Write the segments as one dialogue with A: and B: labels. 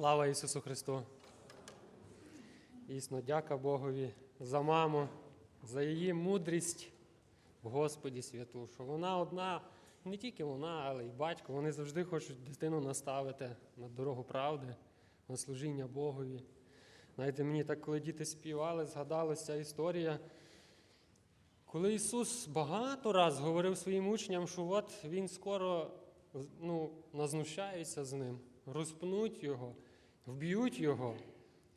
A: Слава Ісусу Христу! Дійсно, дяка Богові за маму, за її мудрість в Господі святу, що вона одна, не тільки вона, але й батько. Вони завжди хочуть дитину наставити на дорогу правди, на служіння Богові. Знаєте, мені так, коли діти співали, згадалася ця історія. Коли Ісус багато раз говорив своїм учням, що от Він скоро ну, назнущається з ним, розпнуть його, вб'ють його,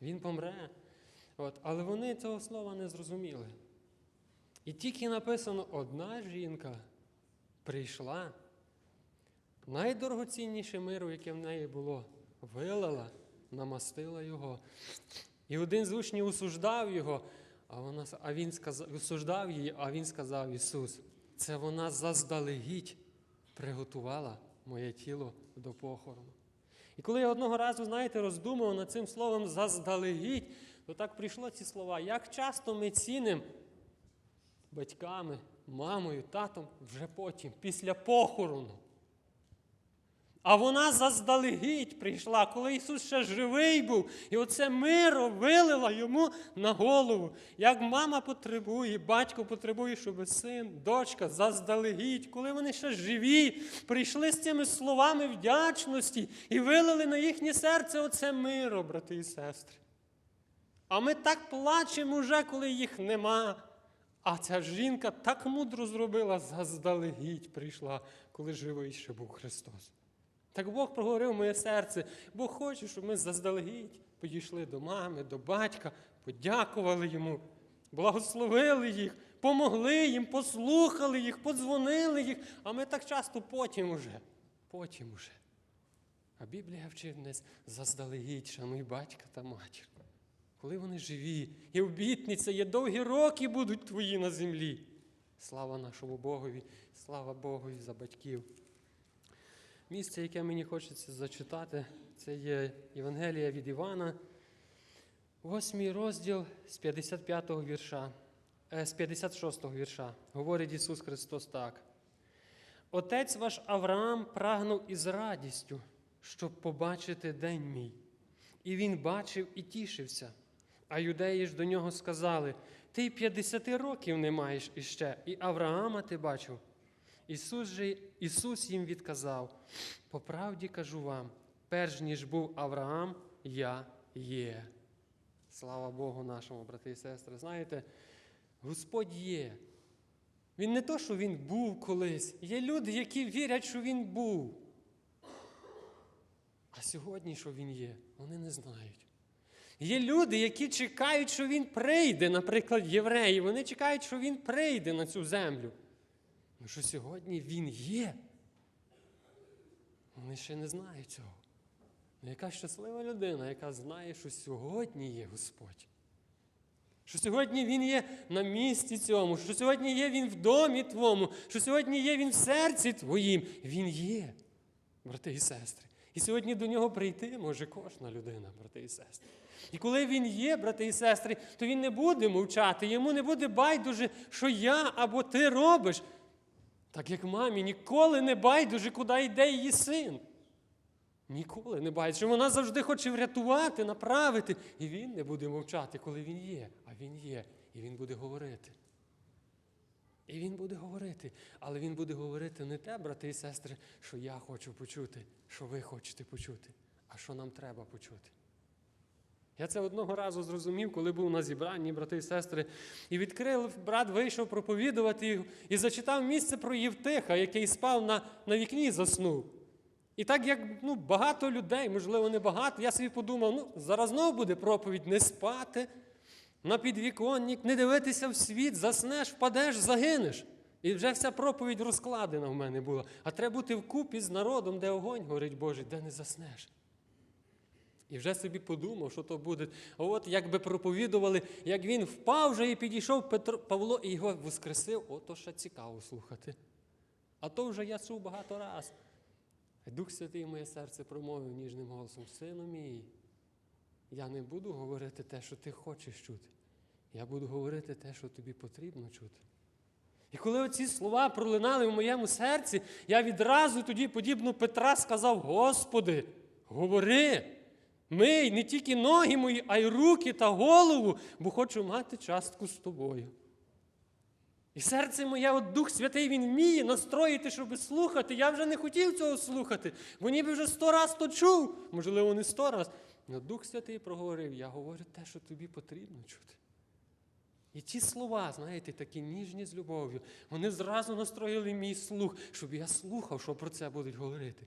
A: він помре. От. Але вони цього слова не зрозуміли. І тільки написано, одна жінка прийшла, найдорогоцінніше миру, яке в неї було, вилила, намастила його. І один з учнів осуждав його, а, вона, а він сказав, осуждав її, а він сказав Ісус, це вона заздалегідь приготувала моє тіло до похорону. І коли я одного разу, знаєте, роздумував над цим словом заздалегідь, то так прийшло ці слова. Як часто ми цінимо батьками, мамою, татом вже потім, після похорону. А вона заздалегідь прийшла, коли Ісус ще живий був, і оце миро вилила йому на голову. Як мама потребує, батько потребує, щоб син, дочка заздалегідь, коли вони ще живі, прийшли з цими словами вдячності і вилили на їхнє серце оце миро, брати і сестри. А ми так плачемо вже, коли їх нема. А ця жінка так мудро зробила, заздалегідь прийшла, коли живий ще був Христос. Так Бог проговорив моє серце. Бог хоче, щоб ми заздалегідь підійшли до мами, до батька, подякували йому, благословили їх, помогли їм, послухали їх, подзвонили їх. А ми так часто потім уже, потім уже. А Біблія вчить нас заздалегідь, шануй батька та матір. Коли вони живі, і обітниця є довгі роки будуть твої на землі. Слава нашому Богові, слава Богові за батьків. Місце, яке мені хочеться зачитати, це є Євангелія від Івана, восьмий розділ з 55-го вірша, е, з 56-го вірша. Говорить Ісус Христос так. Отець ваш Авраам прагнув із радістю, щоб побачити день мій. І він бачив і тішився. А юдеї ж до нього сказали: Ти й 50 років не маєш іще, і Авраама ти бачив. Ісус же Ісус їм відказав: по правді кажу вам, перш ніж був Авраам, я є. Слава Богу нашому, брати і сестри. Знаєте, Господь є. Він не то, що Він був колись. Є люди, які вірять, що Він був. А сьогодні, що Він є, вони не знають. Є люди, які чекають, що Він прийде, наприклад, євреї. Вони чекають, що Він прийде на цю землю. Ну що сьогодні Він є. Вони ще не знають цього. Ну, яка щаслива людина, яка знає, що сьогодні є Господь. Що сьогодні Він є на місці цьому, що сьогодні є Він в домі твому, що сьогодні є Він в серці твоїм. Він є, брати і сестри. І сьогодні до нього прийти може кожна людина, брати і сестри. І коли він є, брати і сестри, то він не буде мовчати, йому не буде байдуже, що я або ти робиш. Так як мамі ніколи не байдуже, куди йде її син. Ніколи не байдуже. Вона завжди хоче врятувати, направити. І він не буде мовчати, коли він є. А він є, і він буде говорити. І він буде говорити, але він буде говорити не те, брати і сестри, що я хочу почути, що ви хочете почути, а що нам треба почути. Я це одного разу зрозумів, коли був на зібранні, брати і сестри, і відкрив, брат вийшов проповідувати і зачитав місце про Євтиха, який спав на, на вікні і заснув. І так як ну, багато людей, можливо, не багато, я собі подумав, ну, зараз знову буде проповідь не спати на підвіконник, не дивитися в світ, заснеш, впадеш, загинеш. І вже вся проповідь розкладена в мене була. А треба бути вкупі з народом, де огонь горить Божий, де не заснеш. І вже собі подумав, що то буде. От якби проповідували, як він впав вже і підійшов Петро, Павло і його воскресив, ото ще цікаво слухати. А то вже я чув багато раз. Дух Святий моє серце промовив ніжним голосом: Сину мій, я не буду говорити те, що ти хочеш чути. Я буду говорити те, що тобі потрібно чути. І коли оці слова пролинали в моєму серці, я відразу тоді, подібно Петра, сказав: Господи, говори, Мий не тільки ноги мої, а й руки та голову, бо хочу мати частку з тобою. І серце моє, от Дух Святий, він вміє настроїти, щоб слухати. Я вже не хотів цього слухати, бо ніби вже сто раз то чув, можливо, не сто раз. Але Дух Святий проговорив, я говорю те, що тобі потрібно чути. І ті слова, знаєте, такі ніжні з любов'ю, вони зразу настроїли мій слух, щоб я слухав, що про це будуть говорити.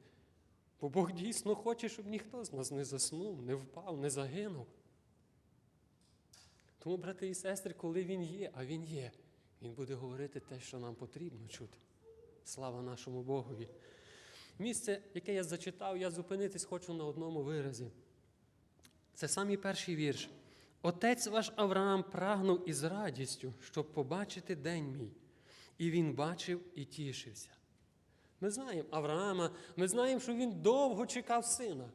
A: Бо Бог дійсно хоче, щоб ніхто з нас не заснув, не впав, не загинув. Тому, брати і сестри, коли Він є, а Він є, Він буде говорити те, що нам потрібно чути. Слава нашому Богові. Місце, яке я зачитав, я зупинитись хочу на одному виразі. Це самий перший вірш. Отець ваш Авраам прагнув із радістю, щоб побачити день мій. І він бачив і тішився. Ми знаємо Авраама, ми знаємо, що він довго чекав сина.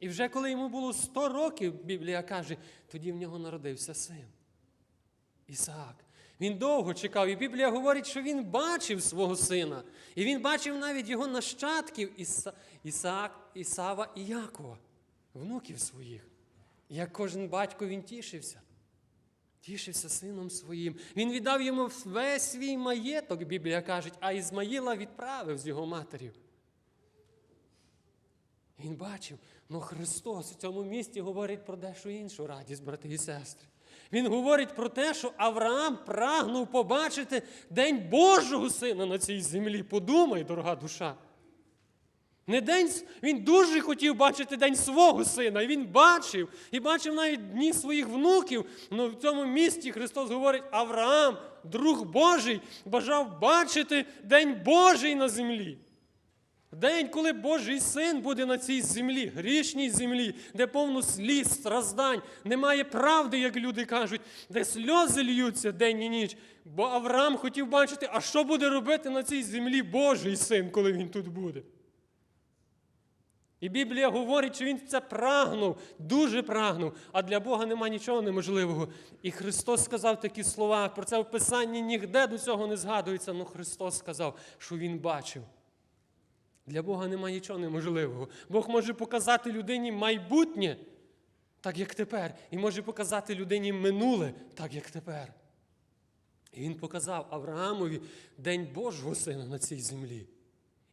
A: І вже коли йому було 100 років, Біблія каже, тоді в нього народився син. Ісаак. Він довго чекав, і Біблія говорить, що він бачив свого сина. І він бачив навіть його нащадків Іса... Ісаак, Ісава і Якова, внуків своїх. Як кожен батько він тішився. Тішився сином своїм. Він віддав йому весь свій маєток, Біблія каже, а Ізмаїла відправив з його матір'ю. Він бачив, але Христос у цьому місті говорить про дещо іншу радість, брати і сестри. Він говорить про те, що Авраам прагнув побачити День Божого Сина на цій землі. Подумай, дорога душа. Не день, Він дуже хотів бачити день свого сина, і він бачив, і бачив навіть дні своїх внуків. Але в цьому місті Христос говорить: Авраам, друг Божий, бажав бачити День Божий на землі. День, коли Божий син буде на цій землі, грішній землі, де повно сліз, страждань, немає правди, як люди кажуть, де сльози льються день і ніч. Бо Авраам хотів бачити, а що буде робити на цій землі Божий син, коли він тут буде. І Біблія говорить, що він це прагнув, дуже прагнув, а для Бога нема нічого неможливого. І Христос сказав такі слова, про це в Писанні ніде до цього не згадується, але Христос сказав, що Він бачив. Для Бога нема нічого неможливого. Бог може показати людині майбутнє, так як тепер, і може показати людині минуле, так як тепер. І він показав Авраамові День Божого Сина на цій землі.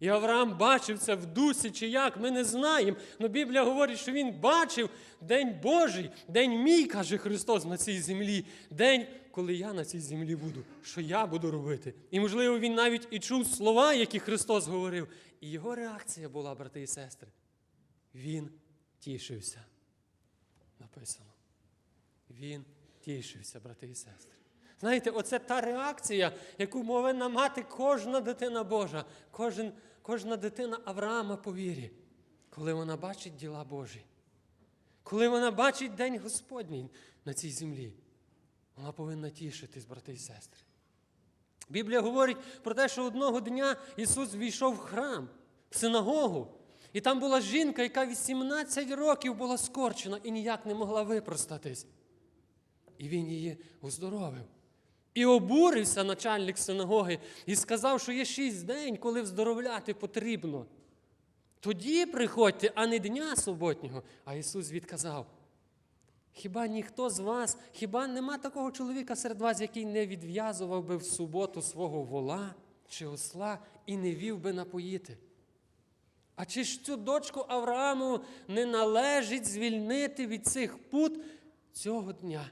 A: І Авраам бачив це в дусі чи як, ми не знаємо. Але Біблія говорить, що він бачив День Божий, день мій, каже Христос, на цій землі, день, коли я на цій землі буду, що я буду робити. І, можливо, він навіть і чув слова, які Христос говорив. І його реакція була, брати і сестри. Він тішився. Написано. Він тішився, брати і сестри. Знаєте, оце та реакція, яку повинна мати кожна дитина Божа, кожен, кожна дитина Авраама по вірі, коли вона бачить діла Божі, коли вона бачить День Господній на цій землі, вона повинна тішитись, брати і сестри. Біблія говорить про те, що одного дня Ісус війшов в храм, в синагогу, і там була жінка, яка 18 років була скорчена і ніяк не могла випростатись. І він її оздоровив. І обурився начальник синагоги і сказав, що є шість день, коли вздоровляти потрібно. Тоді приходьте, а не дня суботнього. А Ісус відказав: Хіба ніхто з вас, хіба нема такого чоловіка серед вас, який не відв'язував би в суботу свого вола чи осла і не вів би напоїти? А чи ж цю дочку Аврааму не належить звільнити від цих пут цього дня?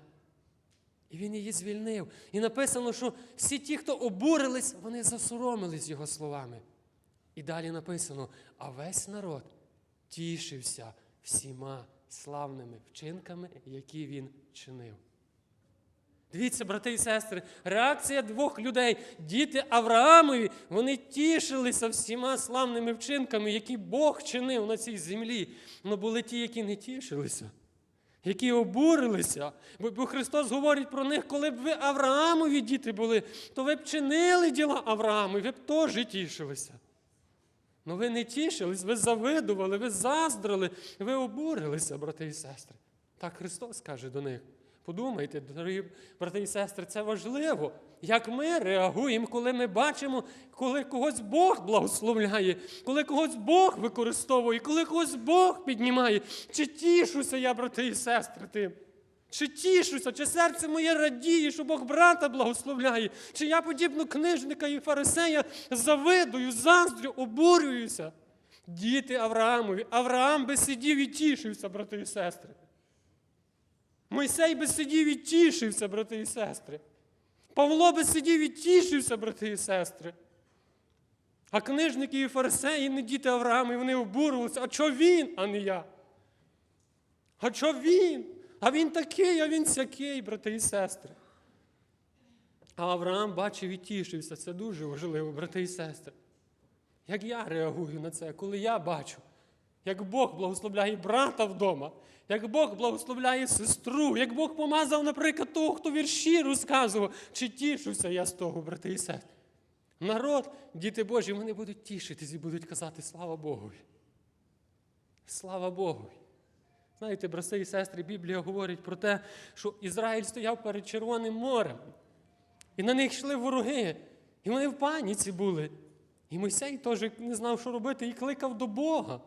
A: І він її звільнив. І написано, що всі ті, хто обурились, вони засоромились його словами. І далі написано: а весь народ тішився всіма славними вчинками, які він чинив. Дивіться, брати і сестри, реакція двох людей, діти Авраамові, вони тішилися всіма славними вчинками, які Бог чинив на цій землі. Але були ті, які не тішилися, які обурилися. Бо Христос говорить про них, коли б ви Авраамові діти були, то ви б чинили діла Авраамові, ви б теж тішилися. Ну ви не тішились, ви завидували, ви заздрили, ви обурилися, брати і сестри. Так Христос каже до них. Подумайте, дорогі брати і сестри, це важливо. Як ми реагуємо, коли ми бачимо, коли когось Бог благословляє, коли когось Бог використовує, коли когось Бог піднімає. Чи тішуся я, брати і сестри, тим? Чи тішуся, чи серце моє радіє, що Бог брата благословляє, чи я, подібно книжника і фарисея, завидую, заздрю, обурююся. Діти Авраамові. Авраам би сидів і тішився, брати і сестри. Мойсей би сидів і тішився, брати і сестри. Павло би сидів і тішився, брати і сестри. А книжники і фарисеї не діти Авраамові, вони обурювалися. А чого він, а не я? А чого він? А він такий, а він сякий, брати і сестри. А Авраам бачив і тішився. Це дуже важливо, брати і сестри. Як я реагую на це, коли я бачу, як Бог благословляє брата вдома, як Бог благословляє сестру, як Бог помазав, наприклад, того, хто вірші розказував, чи тішуся я з того, брати і сестри. Народ, діти Божі, вони будуть тішитись і будуть казати слава Богові. Слава Богові. Знаєте, брати і сестри, Біблія говорить про те, що Ізраїль стояв перед Червоним морем. І на них йшли вороги. І вони в паніці були. І Мойсей теж не знав, що робити, і кликав до Бога.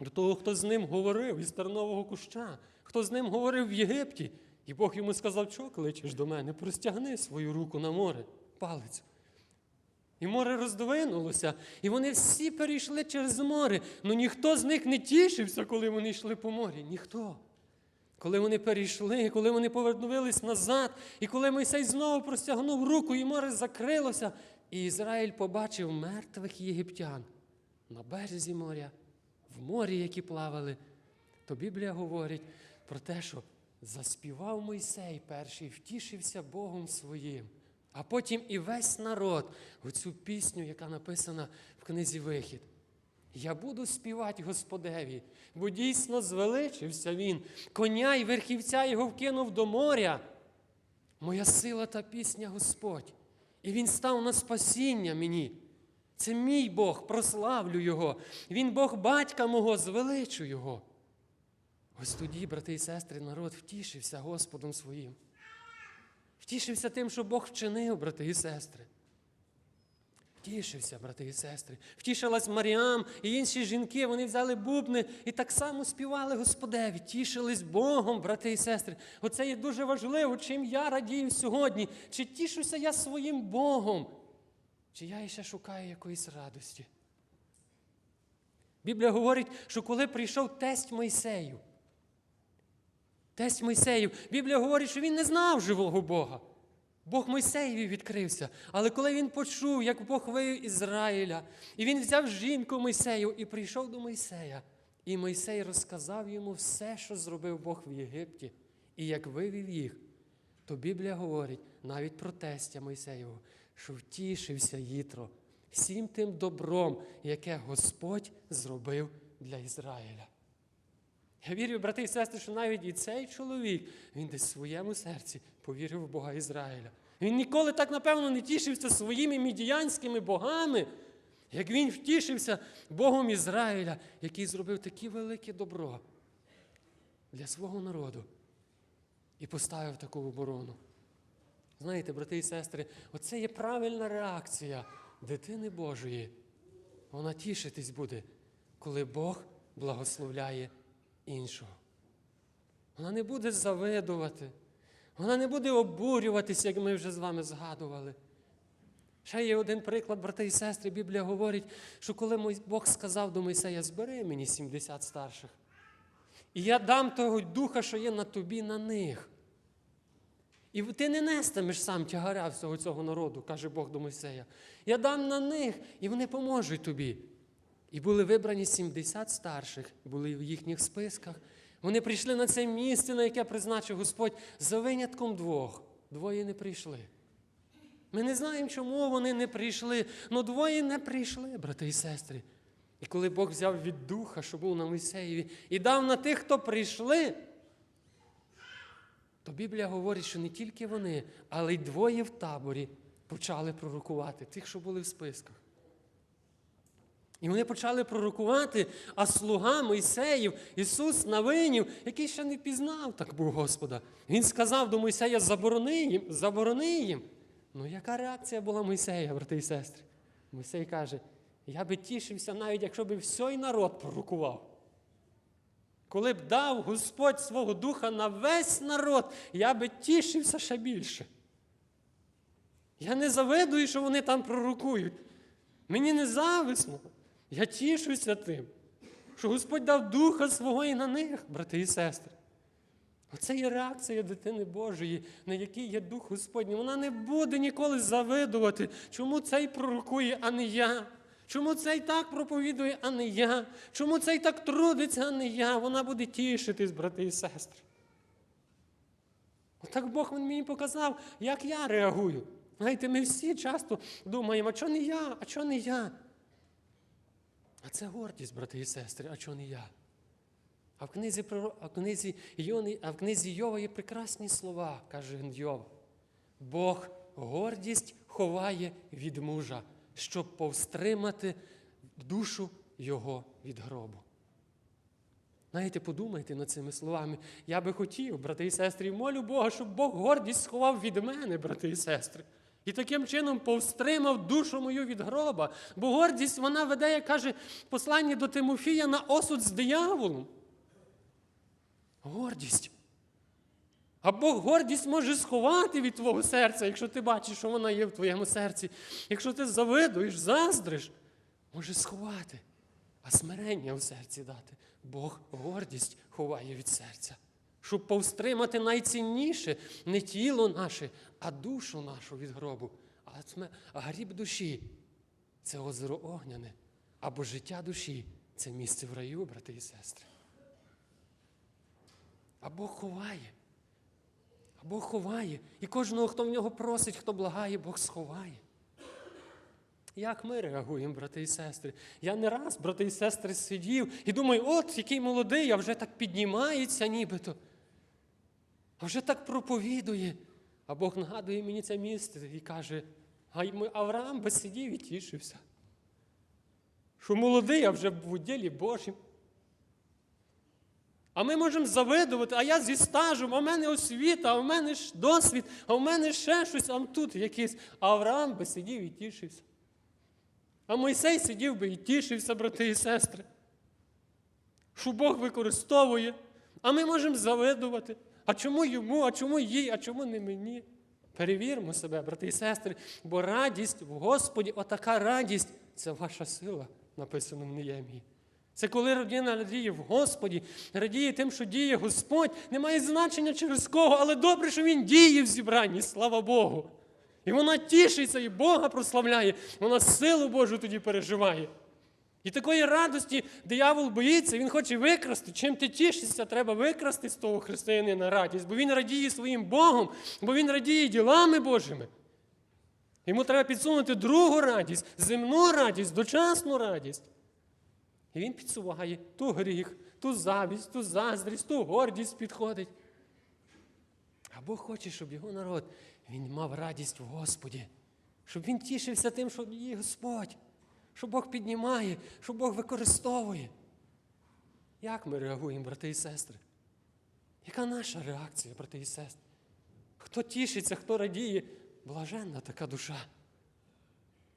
A: До того, хто з ним говорив із тернового куща, хто з ним говорив в Єгипті. І Бог йому сказав, що кличеш до мене, простягни свою руку на море, палицю. І море роздвинулося, і вони всі перейшли через море. Ну ніхто з них не тішився, коли вони йшли по морі. Ніхто. Коли вони перейшли, коли вони повернулись назад, і коли Мойсей знову простягнув руку, і море закрилося, і Ізраїль побачив мертвих єгиптян на березі моря, в морі, які плавали, то Біблія говорить про те, що заспівав Мойсей перший, втішився Богом своїм. А потім і весь народ оцю пісню, яка написана в книзі Вихід. Я буду співати Господеві, бо дійсно звеличився він, коня й верхівця його вкинув до моря. Моя сила та пісня Господь. І він став на спасіння мені. Це мій Бог, прославлю Його. Він Бог батька мого, звеличу Його. Ось тоді, брати і сестри, народ втішився Господом своїм. Втішився тим, що Бог вчинив, брати і сестри. Втішився, брати і сестри. Втішилась Маріам і інші жінки, вони взяли бубни і так само співали Господеві, тішились Богом, брати і сестри. Оце є дуже важливо, чим я радію сьогодні. Чи тішуся я своїм Богом, чи я ще шукаю якоїсь радості. Біблія говорить, що коли прийшов тесть Мойсею, тесть Мойсеїв, Біблія говорить, що він не знав живого Бога. Бог Мойсеєві відкрився. Але коли він почув, як Бог вивів Ізраїля, і він взяв жінку Мойсею і прийшов до Мойсея, і Мойсей розказав йому все, що зробив Бог в Єгипті, і як вивів їх, то Біблія говорить навіть про тестя Мойсеєвого, що втішився Їтро всім тим добром, яке Господь зробив для Ізраїля. Я вірю, брати і сестри, що навіть і цей чоловік, він десь в своєму серці повірив в Бога Ізраїля. Він ніколи так, напевно, не тішився своїми мідіянськими богами, як він втішився Богом Ізраїля, який зробив таке велике добро для свого народу і поставив таку оборону. Знаєте, брати і сестри, оце є правильна реакція дитини Божої. Вона тішитись буде, коли Бог благословляє іншого. Вона не буде завидувати, вона не буде обурюватися, як ми вже з вами згадували. Ще є один приклад, брати і сестри, Біблія говорить, що коли Бог сказав до Мойсея, збери мені 70 старших, і я дам того духа, що є на тобі, на них. І ти не нестимеш сам тягаря всього цього народу, каже Бог до Мойсея. Я дам на них, і вони поможуть тобі. І були вибрані 70 старших, були в їхніх списках. Вони прийшли на це місце, на яке призначив Господь, за винятком двох. Двоє не прийшли. Ми не знаємо, чому вони не прийшли, але двоє не прийшли, брати і сестри. І коли Бог взяв від духа, що був на Мойсеєві, і дав на тих, хто прийшли, то Біблія говорить, що не тільки вони, але й двоє в таборі почали пророкувати, тих, що були в списках. І вони почали пророкувати, а слуга Мойсеїв, Ісус Навинів, який ще не пізнав так був Господа. Він сказав до Мойсея, заборони їм, заборони їм, Ну, яка реакція була Мойсея, брати і сестри? Мойсей каже: я би тішився, навіть якщо б всій народ пророкував. Коли б дав Господь свого духа на весь народ, я би тішився ще більше. Я не завидую, що вони там пророкують. Мені не зависно. Я тішуся тим, що Господь дав духа свого і на них, брати і сестри. Оце є реакція дитини Божої, на якій є Дух Господній. Вона не буде ніколи завидувати, чому цей пророкує, а не я. Чому цей так проповідує, а не я? Чому цей так трудиться, а не я? Вона буде тішитись, брати і сестри. Отак Бог він мені показав, як я реагую. Знаєте, ми всі часто думаємо, а чого не я, а чого не я? А це гордість, брати і сестри, а чого не я? А в книзі, а в книзі, Йони, а в книзі Йова є прекрасні слова, каже Йов. Бог гордість ховає від мужа, щоб повстримати душу його від гробу. Знаєте, подумайте над цими словами. Я би хотів, брати і сестри, і молю Бога, щоб Бог гордість сховав від мене, брати і сестри. І таким чином повстримав душу мою від гроба. Бо гордість вона веде, як каже послання до Тимофія, на осуд з дияволом. Гордість. А Бог гордість може сховати від твого серця, якщо ти бачиш, що вона є в твоєму серці. Якщо ти завидуєш, заздриш, може сховати, а смирення в серці дати. Бог гордість ховає від серця, щоб повстримати найцінніше не тіло наше, а душу нашу від гробу. А гріб душі це озеро огняне, або життя душі це місце в раю, брати і сестри. А Бог ховає. А Бог ховає. І кожного, хто в нього просить, хто благає, Бог сховає. Як ми реагуємо, брати і сестри? Я не раз, брати і сестри, сидів і думаю, от який молодий, а вже так піднімається нібито. А вже так проповідує. А Бог нагадує мені це місце і каже, а Авраам би сидів і тішився. Що молодий, а вже в уділі Божім. А ми можемо завидувати, а я зі стажем, а в мене освіта, а в мене ж досвід, а в мене ще щось, а тут якийсь. А Авраам би сидів і тішився. А Мойсей сидів би і тішився, брати і сестри. Що Бог використовує. А ми можемо завидувати. А чому йому, а чому їй, а чому не мені? Перевіримо себе, брати і сестри, бо радість в Господі, отака радість це ваша сила, написано в Неємії. Це коли людина радіє в Господі, радіє тим, що діє Господь, не має значення через кого, але добре, що Він діє в зібранні, слава Богу. І вона тішиться і Бога прославляє, вона силу Божу тоді переживає. І такої радості диявол боїться, він хоче викрасти. Чим ти тішишся, треба викрасти з того християнина радість, бо він радіє своїм Богом, бо він радіє ділами Божими. Йому треба підсунути другу радість, земну радість, дочасну радість. І він підсуває ту гріх, ту завість, ту заздрість, ту гордість підходить. А Бог хоче, щоб його народ він мав радість в Господі, щоб він тішився тим, що є Господь, що Бог піднімає, що Бог використовує. Як ми реагуємо, брати і сестри? Яка наша реакція, брати і сестри? Хто тішиться, хто радіє, блаженна така душа.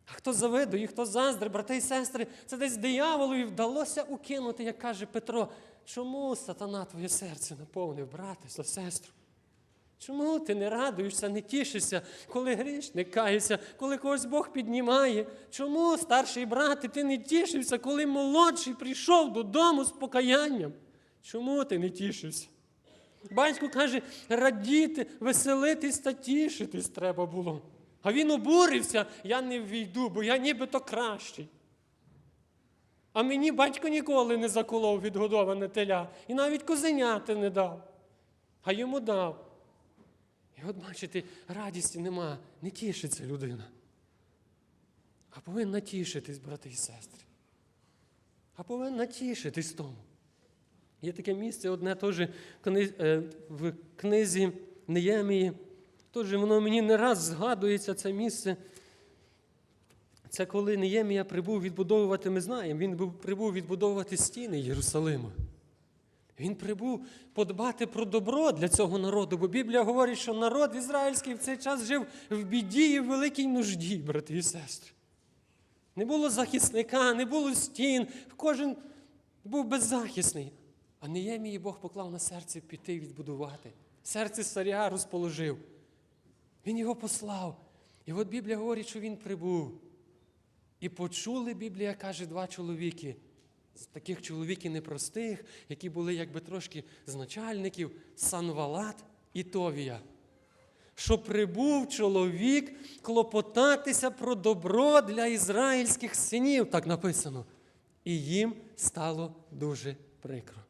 A: А хто завидує, хто заздри, брати і сестри, це десь дияволові вдалося укинути, як каже Петро. Чому сатана твоє серце наповнив, брате та сестру? Чому ти не радуєшся, не тішишся, коли грішник кається, коли когось Бог піднімає? Чому, старший брате, ти не тішився, коли молодший прийшов додому з покаянням? Чому ти не тішився? Батько каже, радіти, веселитись та тішитись треба було. А він обурився, я не ввійду, бо я нібито кращий. А мені батько ніколи не заколов відгодоване теля і навіть козеняти не дав, а йому дав. І от бачите, радісті нема, не тішиться людина. А повинна тішитись, брати і сестри. А повинна тішитись тому. Є таке місце, одне теж в е, в книзі Неємії. Теж воно мені не раз згадується це місце. Це коли Неємія прибув відбудовувати, ми знаємо, він прибув відбудовувати стіни Єрусалима. Він прибув подбати про добро для цього народу, бо Біблія говорить, що народ ізраїльський в цей час жив в біді і в великій нужді, брати і сестри. Не було захисника, не було стін, кожен був беззахисний. А Неємії Бог поклав на серце піти відбудувати. Серце царя розположив. Він його послав. І от Біблія говорить, що він прибув. І почули, Біблія каже, два чоловіки. З таких чоловіків непростих, які були якби трошки з начальників, Санвалат і Товія. Що прибув чоловік клопотатися про добро для ізраїльських синів, так написано. І їм стало дуже прикро.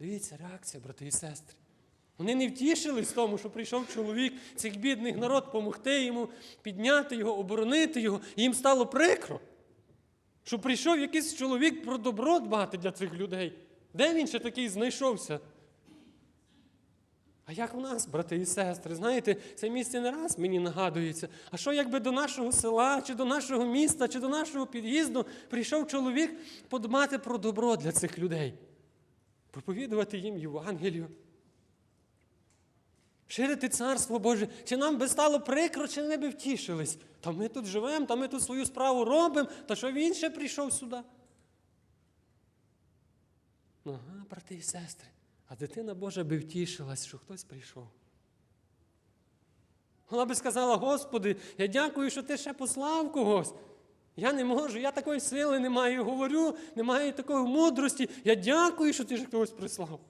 A: Дивіться, реакція, брати і сестри. Вони не втішились тому, що прийшов чоловік, цих бідних народ, помогти йому, підняти його, оборонити його. І їм стало прикро, що прийшов якийсь чоловік про добро дбати для цих людей. Де він ще такий знайшовся? А як в нас, брати і сестри, знаєте, це місце не раз мені нагадується. А що якби до нашого села, чи до нашого міста, чи до нашого під'їзду прийшов чоловік подбати про добро для цих людей, проповідувати їм Євангелію, ширити царство Боже, чи нам би стало прикро, чи не би втішились? Та ми тут живемо, та ми тут свою справу робимо, та що він ще прийшов сюди? Ага, брати і сестри. А дитина Божа би втішилась, що хтось прийшов. Вона би сказала, Господи, я дякую, що ти ще послав когось. Я не можу, я такої сили не маю, говорю, не маю такої мудрості. Я дякую, що ти ж когось прислав.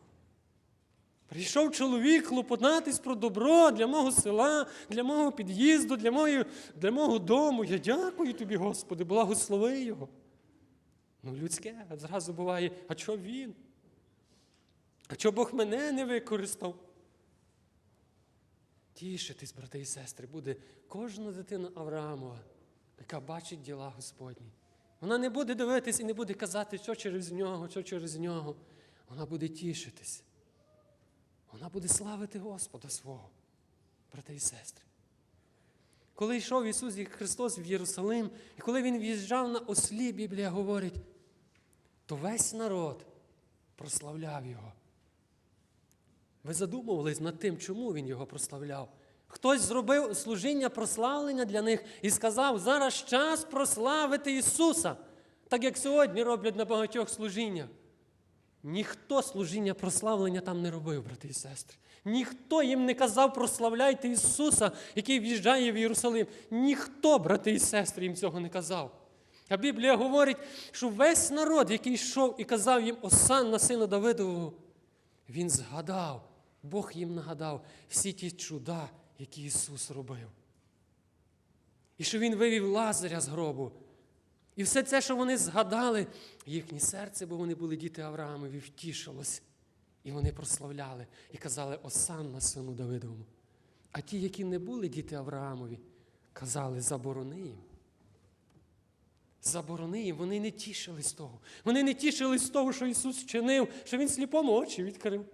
A: Прийшов чоловік хлопотатись про добро для мого села, для мого під'їзду, для, мого, для мого дому. Я дякую тобі, Господи, благослови його. Ну, людське зразу буває, а що він? А чого Бог мене не використав? Тішитись, брати і сестри, буде кожна дитина Авраамова, яка бачить діла Господні. Вона не буде дивитись і не буде казати, що через нього, що через нього. Вона буде тішитись. Вона буде славити Господа свого, брати і сестри. Коли йшов Ісус Христос в Єрусалим, і коли Він в'їжджав на ослі, Біблія говорить, то весь народ прославляв Його. Ви задумувались над тим, чому він його прославляв? Хтось зробив служіння прославлення для них і сказав, зараз час прославити Ісуса, так як сьогодні роблять на багатьох служіннях. Ніхто служіння прославлення там не робив, брати і сестри. Ніхто їм не казав, прославляйте Ісуса, який в'їжджає в Єрусалим. Ніхто, брати і сестри, їм цього не казав. А Біблія говорить, що весь народ, який йшов і казав їм Осанна сина Давидового, він згадав, Бог їм нагадав всі ті чуда, які Ісус робив. І що Він вивів Лазаря з гробу. І все це, що вони згадали, їхнє серце, бо вони були діти Авраамові, втішилось. І вони прославляли і казали Осанна сину Давидовому. А ті, які не були діти Авраамові, казали, заборони їм. Заборони їм, вони не тішились того. Вони не тішились того, що Ісус вчинив, що Він сліпому очі відкрив.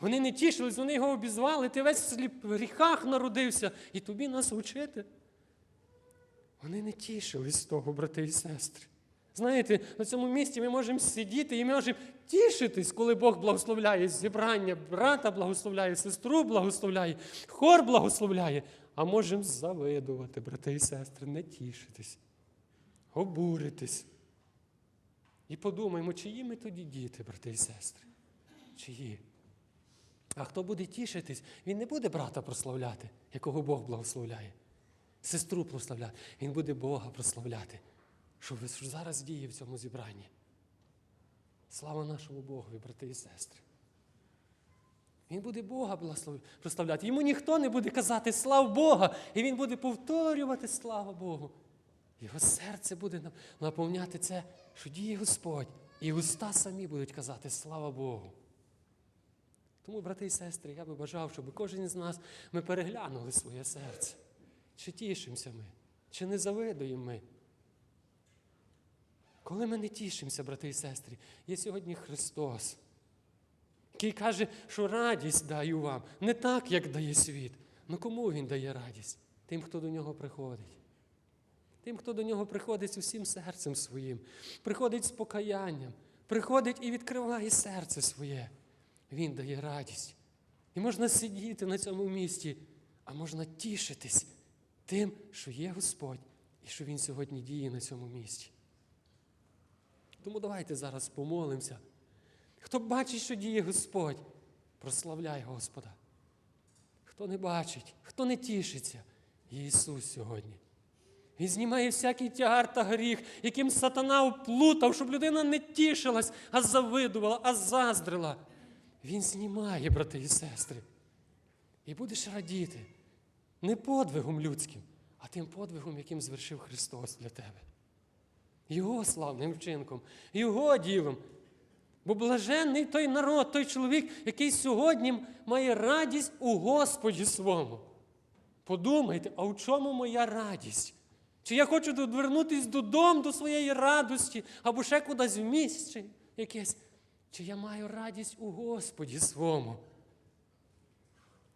A: Вони не тішились, вони його обізвали, ти весь в гріхах народився, і тобі нас учити. Вони не тішились з того, брати і сестри. Знаєте, на цьому місці ми можемо сидіти і ми можемо тішитись, коли Бог благословляє зібрання, брата благословляє, сестру благословляє, хор благословляє, а можемо завидувати, брати і сестри, не тішитись, обуритись. І подумаємо, чиї ми тоді діти, брати і сестри? Чиї? А хто буде тішитись, він не буде брата прославляти, якого Бог благословляє. Сестру прославляти. Він буде Бога прославляти. Що ви зараз діє в цьому зібранні? Слава нашому Богу, брати і сестри. Він буде Бога прославляти. Йому ніхто не буде казати слава Бога, і він буде повторювати слава Богу. Його серце буде наповняти це, що діє Господь. І уста самі будуть казати слава Богу. Тому, брати і сестри, я би бажав, щоб кожен з нас ми переглянули своє серце. Чи тішимося ми, чи не завидуємо ми? Коли ми не тішимося, брати і сестри, є сьогодні Христос, який каже, що радість даю вам, не так, як дає світ. Ну кому Він дає радість? Тим, хто до нього приходить. Тим, хто до нього приходить з усім серцем своїм, приходить з покаянням, приходить і відкриває серце своє. Він дає радість. І можна сидіти на цьому місці, а можна тішитись тим, що є Господь і що Він сьогодні діє на цьому місці. Тому давайте зараз помолимося. Хто бачить, що діє Господь, прославляй Господа. Хто не бачить, хто не тішиться, Ісус сьогодні. Він знімає всякий тягар та гріх, яким сатана оплутав, щоб людина не тішилась, а завидувала, а заздрила. Він знімає, брати і сестри. І будеш радіти не подвигом людським, а тим подвигом, яким звершив Христос для тебе. Його славним вчинком, Його ділом. Бо блаженний той народ, той чоловік, який сьогодні має радість у Господі своєму. Подумайте, а у чому моя радість? Чи я хочу довернутися додому до своєї радості, або ще кудись в місце якесь? Чи я маю радість у Господі своєму?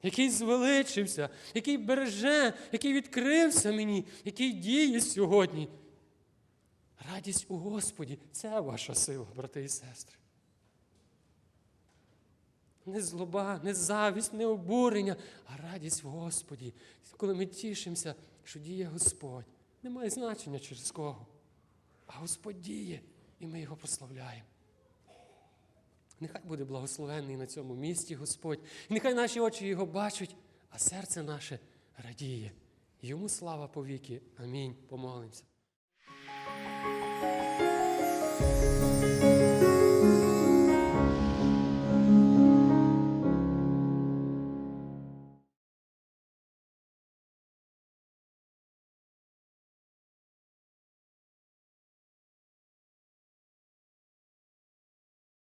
A: Який звеличився, який береже, який відкрився мені, який діє сьогодні. Радість у Господі це ваша сила, брати і сестри. Не злоба, не завість, не обурення, а радість в Господі. Коли ми тішимося, що діє Господь. Немає значення через кого. А Господь діє, і ми його прославляємо. Нехай буде благословенний на цьому місці Господь. Нехай наші очі його бачать, а серце наше радіє. Йому слава повіки. Амінь. Помолимося.